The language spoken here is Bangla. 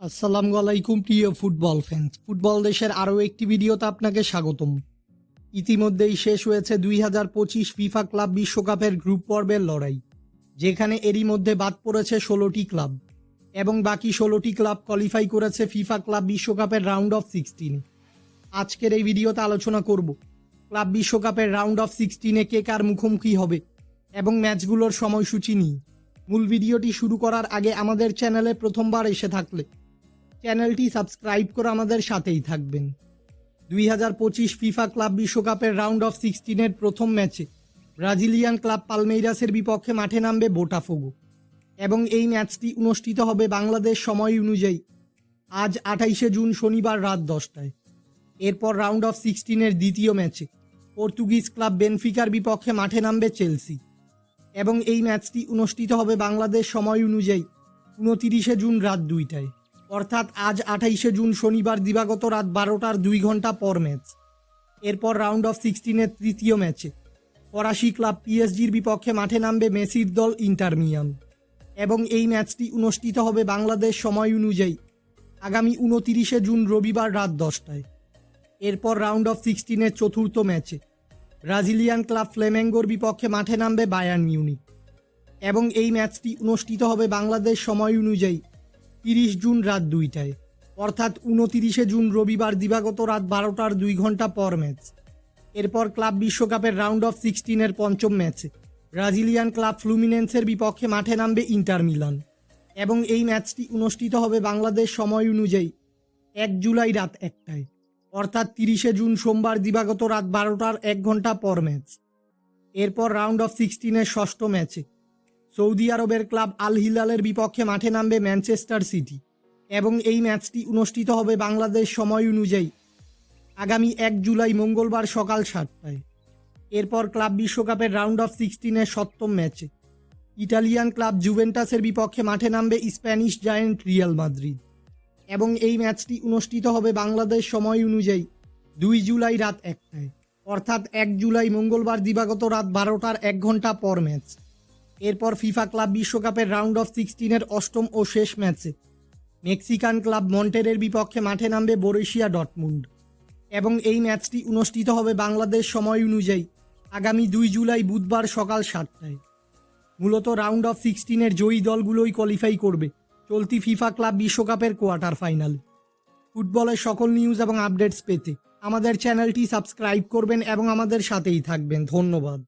আসসালামু আলাইকুম, প্রিয় ফুটবল ফ্যান্স ফুটবল দেশের আরও একটি ভিডিওতে আপনাকে স্বাগতম। ইতিমধ্যেই শেষ হয়েছে দুই হাজার পঁচিশ ফিফা ক্লাব বিশ্বকাপের গ্রুপ পর্বের লড়াই, যেখানে এরই মধ্যে বাদ পড়েছে ষোলোটি ক্লাব এবং বাকি ষোলোটি ক্লাব কোয়ালিফাই করেছে ফিফা ক্লাব বিশ্বকাপের রাউন্ড অফ সিক্সটিন আজকের এই ভিডিওতে আলোচনা করব, ক্লাব বিশ্বকাপের রাউন্ড অফ সিক্সটিনে কে কার মুখোমুখি হবে এবং ম্যাচগুলোর সময়সূচি নিয়ে। মূল ভিডিওটি শুরু করার আগে আমাদের চ্যানেলে প্রথমবার এসে থাকলে চ্যানেলটি সাবস্ক্রাইব করে আমাদের সাথেই থাকবেন। দুই হাজার পঁচিশ ফিফা ক্লাব বিশ্বকাপের রাউন্ড অফ সিক্সটিনের প্রথম ম্যাচে ব্রাজিলিয়ান ক্লাব পালমেইরাসের বিপক্ষে মাঠে নামবে বোটাফোগো। এবং এই ম্যাচটি অনুষ্ঠিত হবে বাংলাদেশ সময় অনুযায়ী আজ আঠাইশে জুন শনিবার রাত দশটায়। এরপর রাউন্ড অফ সিক্সটিনের দ্বিতীয় ম্যাচে পর্তুগিজ ক্লাব বেনফিকার বিপক্ষে মাঠে নামবে চেলসি। এবং এই ম্যাচটি অনুষ্ঠিত হবে বাংলাদেশ সময় অনুযায়ী উনতিরিশে জুন রাত দুইটায়। অর্থাৎ আজ আঠাইশে জুন শনিবার দিবাগত রাত বারোটার দুই ঘণ্টা পর ম্যাচ। এরপর রাউন্ড অফ সিক্সটিনের তৃতীয় ম্যাচে। ফরাসি ক্লাব পিএসজির বিপক্ষে মাঠে নামবে মেসির দল ইন্টারমিয়াম এবং এই ম্যাচটি অনুষ্ঠিত হবে বাংলাদেশ সময় অনুযায়ী আগামী উনতিরিশে জুন রবিবার রাত দশটায়। এরপর রাউন্ড অফ সিক্সটিনের চতুর্থ ম্যাচে ব্রাজিলিয়ান ক্লাব ফ্লেমেঙ্গোর বিপক্ষে মাঠে নামবে বায়ার্ন মিউনিক এবং এই ম্যাচটি অনুষ্ঠিত হবে বাংলাদেশ সময় অনুযায়ী তিরিশ জুন রাত দুইটায়। অর্থাৎ উনতিরিশে জুন রবিবার দিবাগত রাত বারোটার দুই ঘণ্টা পর ম্যাচ। এরপর ক্লাব বিশ্বকাপের রাউন্ড অফ সিক্সটিনের পঞ্চম ম্যাচে। ব্রাজিলিয়ান ক্লাব ফ্লুমিনেন্সের বিপক্ষে মাঠে নামবে ইন্টার মিলান। এবং এই ম্যাচটি অনুষ্ঠিত হবে বাংলাদেশ সময় অনুযায়ী এক জুলাই রাত একটায়। অর্থাৎ তিরিশে জুন সোমবার দিবাগত রাত বারোটার এক ঘণ্টা পর ম্যাচ। এরপর রাউন্ড অফ সিক্সটিনের ষষ্ঠ ম্যাচে সৌদি আরবের ক্লাব আল হিলালের বিপক্ষে মাঠে নামবে ম্যানচেস্টার সিটি এবং এই ম্যাচটি অনুষ্ঠিত হবে বাংলাদেশ সময় অনুযায়ী আগামী এক জুলাই মঙ্গলবার সকাল সাতটায়। এরপর ক্লাব বিশ্বকাপের রাউন্ড অফ সিক্সটিনের সপ্তম ম্যাচে। ইটালিয়ান ক্লাব জুভেন্টাসের বিপক্ষে মাঠে নামবে স্প্যানিশ জায়েন্ট রিয়াল মাদ্রিদ এবং এই ম্যাচটি অনুষ্ঠিত হবে বাংলাদেশ সময় অনুযায়ী দুই জুলাই রাত একটায়। অর্থাৎ এক জুলাই মঙ্গলবার দিবাগত রাত বারোটার এক ঘণ্টা পর ম্যাচ। এরপর ফিফা ক্লাব বিশ্বকাপের রাউন্ড অফ সিক্সটিনের অষ্টম ও শেষ ম্যাচে। মেক্সিকান ক্লাব মন্টেরের বিপক্ষে মাঠে নামবে বোরেশিয়া ডটমুন্ড এবং এই ম্যাচটি অনুষ্ঠিত হবে বাংলাদেশ সময় অনুযায়ী আগামী দুই জুলাই বুধবার সকাল সাতটায়। মূলত রাউন্ড অফ সিক্সটিনের জয়ী দলগুলোই কোয়ালিফাই করবে চলতি ফিফা ক্লাব বিশ্বকাপের কোয়ার্টার ফাইনালে। ফুটবলের সকল নিউজ এবং আপডেটস পেতে আমাদের চ্যানেলটি সাবস্ক্রাইব করবেন এবং আমাদের সাথেই থাকবেন। ধন্যবাদ।